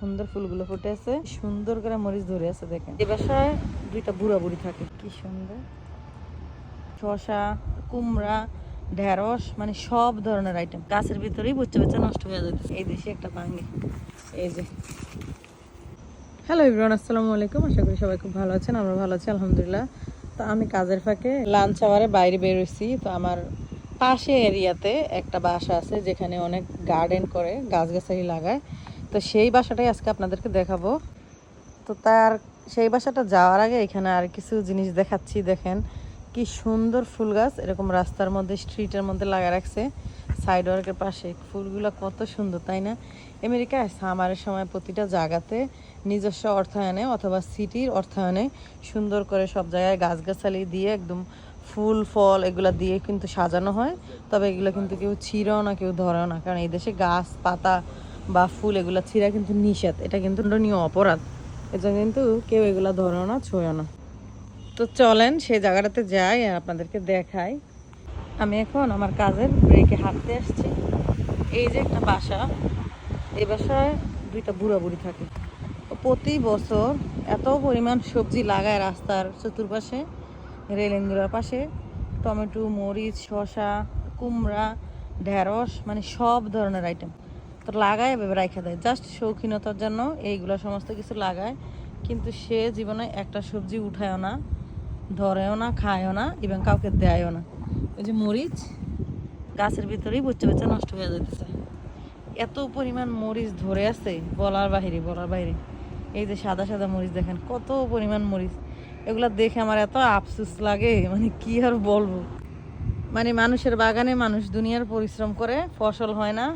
সুন্দর ফুলগুলো ফুটে আছে। সুন্দর করে মরিচ ধরে আছে, দেখেন। এ বাসায় দুইটা বুড়া বুড়ি থাকে। কি সুন্দর। শশা কুমড়া, ঢেঁড়স মানে সব ধরনের আইটেম গাছের ভিতরেই বাচ্চা বাচ্চা নষ্ট হয়ে যাচ্ছে। এই দেশে একটা ভাঙে এই যে। হ্যালো ইব্রান আসসালামু আলাইকুম। আশা করি সবাই খুব ভালো আছেন, আমরা ভালো আছি, আলহামদুলিল্লাহ। তো আমি কাজের ফাঁকে লাঞ্চ আওয়ারে বাইরে বেরোইছি তো আমার পাশে এরিয়াতে একটা বাসা আছে, যেখানে অনেক গার্ডেন করে, গাছগাছালি লাগায়। তো সেই বাসাটাই আজকে আপনাদেরকে দেখাবো। তো তার সেই বাসাটা যাওয়ার আগে এখানে আর কিছু জিনিস দেখাচ্ছি, দেখেন। কি সুন্দর ফুল গাছ, এরকম রাস্তার মধ্যে স্ট্রিটের মধ্যে লাগা রাখছে। সাইড ওয়ার্কের পাশে, ফুলগুলো কত সুন্দর, তাই না? আমেরিকায় সামারের সময় প্রতিটা জায়গাতে নিজস্ব অর্থায়নে অথবা সিটির অর্থায়নে সুন্দর করে সব জায়গায় গাছগাছালি দিয়ে একদম ফুল, ফল এগুলা দিয়ে কিন্তু সাজানো হয়। তবে এগুলো কিন্তু কেউ ছিঁড়েও না, কেউ ধরেও না। কারণ এই দেশে গাছ পাতা বা ফুল, এগুলা ছিঁড়া কিন্তু নিষেধ। এটা কিন্তু অপরাধ। এজন্য কিন্তু কেউ এগুলা ধরো না ছোঁয়ও না। তো চলেন সেই জায়গাটাতে যাই আর আপনাদেরকে দেখাই। আমি এখন আমার কাজের ব্রেকে হাঁটতে আসছি। এই যে একটা বাসা। এই বাসায় দুইটা বুড়া বুড়ি থাকে। প্রতি বছর এত পরিমাণ সবজি লাগায় রাস্তার চতুর্পাশে, রেলিংগুলোর পাশে। টমেটো, মরিচ, শসা, কুমড়া, ঢেঁড়স মানে সব ধরনের আইটেম তো লাগায়, এভাবে রাখা দেয়। জাস্ট শৌখিনতার জন্য এইগুলো সমস্ত কিছু লাগায়। কিন্তু সে জীবনে একটা সবজি উঠায়ও না, ধরেও না, খায়ও না এবং কাউকে দেয়ও না। ওই যে মরিচ গাছের ভিতরেই বাচ্চা বাচ্চা নষ্ট হয়ে যেতেছে এত পরিমাণ মরিচ ধরে আছে, বলার বাহিরে, বলার বাইরে এই যে সাদা সাদা মরিচ দেখেন, কত পরিমাণ মরিচ। এগুলো দেখে আমার এত আফসোস লাগে মানে কি আর বলব। মানে মানুষের বাগানে মানুষ দুনিয়ার পরিশ্রম করে, ফসল হয় না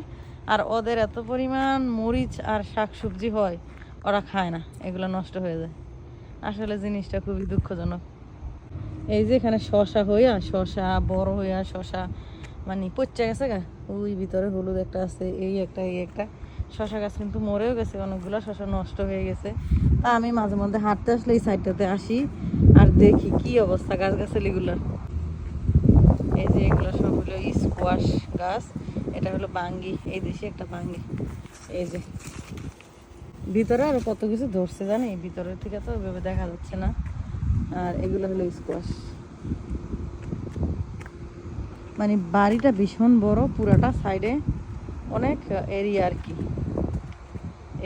আর ওদের এত পরিমাণ মরিচ আর শাক সবজি হয়, ওরা খায় না, এগুলো নষ্ট হয়ে যায়। আসলে জিনিসটা খুবই দুঃখজনক। এই যে এখানে শশা হইয়া শশা বড় হইয়া শশা মানে পচে গেছে গা। ওই ভিতরে হলুদ একটা আছে, এই একটা এই একটা। শশা গাছ কিন্তু মরেও গেছে, অনেকগুলো শশা নষ্ট হয়ে গেছে। তা আমি মাঝে মধ্যে হাঁটতে আসলে এই সাইডটাতে আসি আর দেখি কি অবস্থা গাছ গাছালিগুলোর এই যে এগুলো সবগুলো স্কোয়াশ গাছ। এটা হলো বাঙ্গি, এই দেশে একটা বাঙ্গি। এই যে, ভিতরে আরও কত কিছু ধরছে জানি ভিতরের থেকে তো ওইভাবে দেখা যাচ্ছে না। আর এগুলো হলো স্কোয়াশ মানে বাড়িটা ভীষণ বড়, পুরাটা সাইডে অনেক এরিয়া আর কি।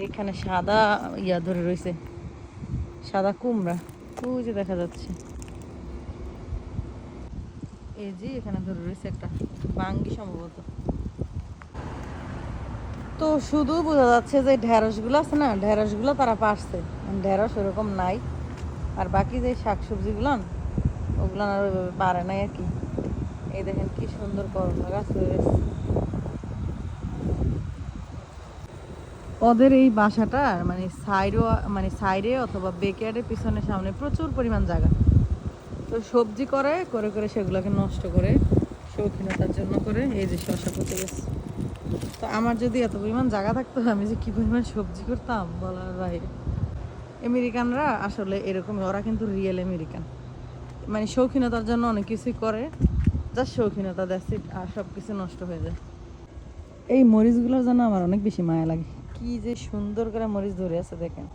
এইখানে সাদা ইয়া ধরে রয়েছে, সাদা কুমড়া। যে দেখা যাচ্ছে। এই যে এখানে ধরে রয়েছে একটা বাঙ্গি সম্ভবত। তো শুধু বোঝা যাচ্ছে যে ঢেঁড়সগুলো আছে না, ঢেঁড়সগুলো তারা পারছে। ঢেঁড়স ওরকম নাই। আর বাকি যে শাকসবজিগুলো, ওগুলো আর পারে নাই আর কি। এই দেখেন কি সুন্দর করলা গাছ হয়ে গেছে। ওদের এই বাসাটার মানে সাইডও মানে সাইডে অথবা বেকয়ার্ডের পিছনে সামনে প্রচুর পরিমাণ জায়গা। তো সবজি করে করে করে সেগুলোকে নষ্ট করে, শৌখিনতার জন্য করে এই যে শশা পচে গেছে। তো আমার যদি এত পরিমাণ জায়গা থাকতো, আমি যে কি পরিমাণ সবজি করতাম, বলার বাইরে। আমেরিকানরা আসলে এরকমই, ওরা কিন্তু রিয়েল আমেরিকান। মানে শৌখিনতার জন্য অনেক কিছুই করে জাস্ট শৌখিনতা ইট আর সব কিছু নষ্ট হয়ে যায়। এই মরিচগুলোর জন্য আমার অনেক বেশি মায়া লাগে। কি যে সুন্দর করে মরিচ ধরে আছে, দেখেন।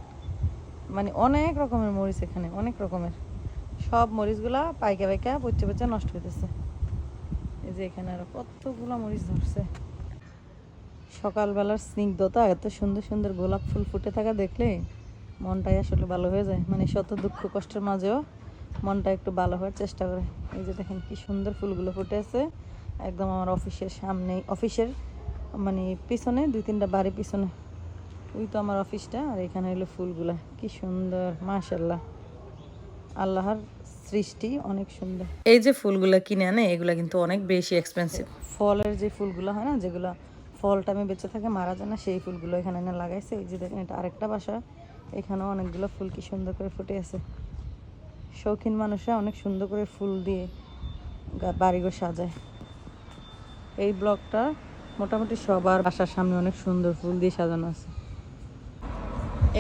মানে অনেক রকমের মরিচ এখানে, অনেক রকমের। সব মরিচগুলা পাইকা পাইকা পচে পচে নষ্ট হইতেছে। এই যে এখানে আরও কতগুলা মরিচ ধরছে। সকালবেলার স্নিগ্ধতা এত সুন্দর সুন্দর গোলাপ ফুল ফুটে থাকা দেখলে মনটাই আসলে ভালো হয়ে যায়। মানে শত দুঃখ কষ্টের মাঝেও মনটা একটু ভালো হওয়ার চেষ্টা করে। এই যে দেখেন কি সুন্দর ফুলগুলো ফুটে আছে। একদম আমার অফিসের সামনেই অফিসের মানে পিছনে দুই তিনটা বাড়ি পিছনে। ওই তো আমার অফিসটা আর এখানে হলো ফুলগুলা। কি সুন্দর মাশাল্লাহ আল্লাহর সৃষ্টি অনেক সুন্দর। এই যে ফুলগুলা কিনে আনে এগুলা কিন্তু অনেক বেশি এক্সপেন্সিভ ফলের যে ফুলগুলো হয় না যেগুলো ফল টাইমে বেঁচে থাকে, মারা যায় না। সেই ফুলগুলো এখানে এনে লাগাইছে। এই যে দেখেন, এটা আরেকটা বাসা। এখানেও অনেকগুলো ফুল কি সুন্দর করে ফুটে আছে। শৌখিন মানুষরা অনেক সুন্দর করে ফুল দিয়ে বাড়িঘর সাজায়। এই ব্লকটা মোটামুটি সবার বাসার সামনে অনেক সুন্দর ফুল দিয়ে সাজানো আছে।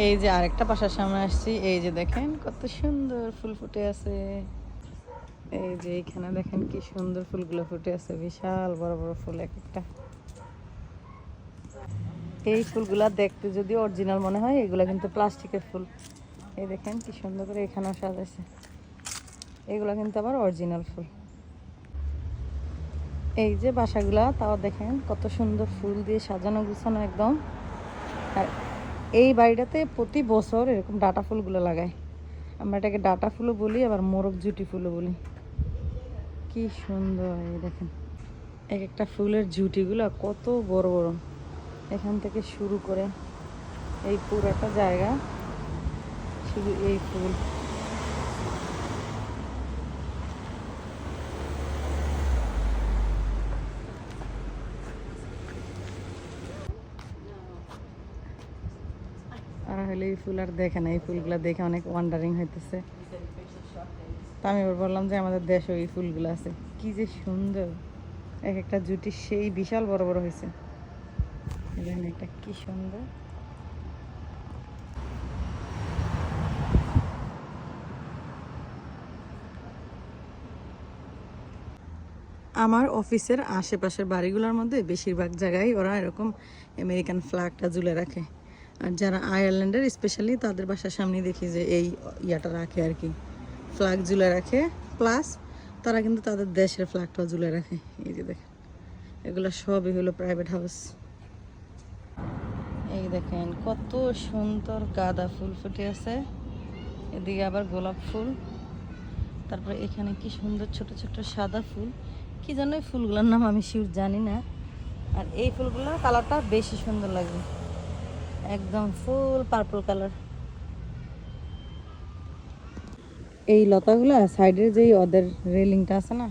এই যে আরেকটা বাসার সামনে আসছি। এই যে দেখেন, কত সুন্দর ফুল ফুটে আছে। এই যে এখানে দেখেন কি সুন্দর ফুলগুলো ফুটে আছে। বিশাল বড় বড় ফুল এক একটা। এই ফুলগুলা দেখতে যদি অরিজিনাল মনে হয়, এগুলা কিন্তু প্লাস্টিকের ফুল। এই দেখেন কি সুন্দর করে এখানেও সাজাইছে। এগুলা কিন্তু আবার অরিজিনাল ফুল। এই যে বাসাগুলা, তাও দেখেন কত সুন্দর ফুল দিয়ে সাজানো গুছানো একদম। আর এই বাড়িটাতে প্রতি বছর এরকম ডাটা ফুলগুলো লাগায়। আমরা এটাকে ডাটা ফুলও বলি, আবার মোরগ জুটি ফুলও বলি। কি সুন্দর, এই দেখেন। এক একটা ফুলের জুটিগুলো কত বড় বড়। এখান থেকে শুরু করে এই পুরোটা জায়গা, শুধু এই ফুল। আর হলে এই ফুল আর দেখে না, এই ফুলগুলো দেখে অনেক ওয়ান্ডারিং হইতেছে। তা আমি এবার বললাম যে আমাদের দেশে এই ফুলগুলো আছে। কি যে সুন্দর। এক একটা জুটি সেই বিশাল বড় বড় হয়েছে দেখেন একটা কি সুন্দর। আমার অফিসের আশেপাশের বাড়িগুলোর মধ্যে বেশিরভাগ জায়গায় ওরা এরকম আমেরিকান ফ্ল্যাগটা ঝুলে রাখে। আর যারা আয়ারল্যান্ডের, স্পেশালি তাদের বাসার সামনে দেখি যে এই ইয়াটা রাখে আর কি। ফ্ল্যাগ ঝুলে রাখে, প্লাস তারা কিন্তু তাদের দেশের ফ্ল্যাগটা ঝুলে রাখে। এই যে দেখেন, এগুলো সবই হলো প্রাইভেট হাউস। এই দেখেন, কত সুন্দর গাঁদা ফুল ফুটে আছে। এদিকে আবার গোলাপ ফুল। তারপরে এখানে কি সুন্দর ছোট ছোট সাদা ফুল। কি যেন এই ফুলগুলোর নাম আমি শিউর জানি না। আর এই ফুলগুলোর কালারটা বেশি সুন্দর লাগে। একদম ফুল পার্পল কালার এই লতাগুলা সাইডের যেই ওদের রেলিংটা আছে না,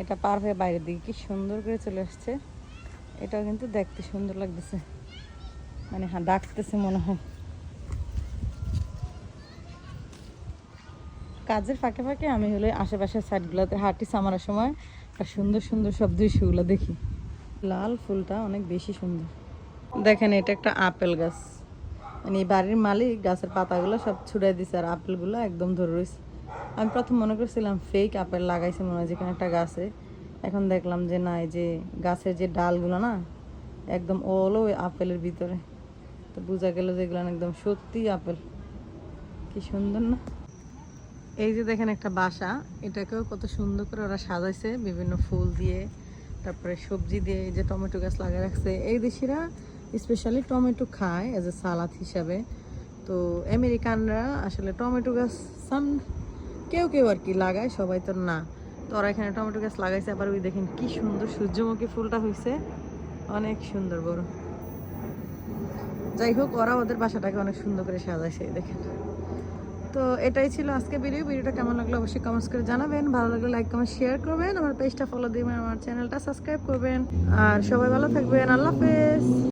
এটা পার হয়ে বাইরের দিকে কি সুন্দর করে চলে আসছে। এটাও কিন্তু দেখতে সুন্দর লাগতেছে। মানে হ্যাঁ ডাকতেছে মনে হয়। কাজের ফাঁকে ফাঁকে আমি হলে আশেপাশের সাইডগুলোতে হাঁটি সামার সময় সুন্দর সুন্দর সব দৃশ্যগুলো দেখি। লাল ফুলটা অনেক বেশি সুন্দর। দেখেন, এটা একটা আপেল গাছ। মানে এই বাড়ির মালিক গাছের পাতাগুলো সব ছুড়াই দিছে আর আপেলগুলো একদম ধরে রয়েছে। আমি প্রথম মনে করছিলাম ফেক আপেল লাগাইছে মনে হয় যেখানে একটা গাছে। এখন দেখলাম যে না, এই যে গাছের যে ডালগুলো না, একদম ওলো আপেলের ভিতরে। তো বোঝা গেল যে এগুলো একদম সত্যি আপেল। কি সুন্দর না? এই যে দেখেন একটা বাসা, এটাকেও কত সুন্দর করে ওরা সাজাইছে, বিভিন্ন ফুল দিয়ে, তারপরে সবজি দিয়ে, এই যে টমেটো গাছ লাগিয়ে রাখছে। এই দেশিরা স্পেশালি টমেটো খায় এজ এ সালাদ হিসাবে। তো আমেরিকানরা আসলে টমেটো গাছ সাম, কেউ কেউ আর কি লাগায়, সবাই তো না। তো ওরা এখানে টমেটো গাছ লাগাইছে, আবার ওই দেখেন কি সুন্দর সূর্যমুখী ফুলটা হয়েছে অনেক সুন্দর বড়। যাই হোক, ওরা ওদের বাসাটাকে অনেক সুন্দর করে সাজাইছে দেখেন। তো এটাই ছিল আজকে ভিডিও ভিডিওটা কেমন লাগল অবশ্যই কমেন্টস করে জানাবেন। ভালো লাগলে লাইক কমেন্ট শেয়ার করবেন। আমার পেজটা ফলো দিবেন, আমার চ্যানেলটা সাবস্ক্রাইব করবেন। আর সবাই ভালো থাকবেন। আল্লাহ হাফেজ।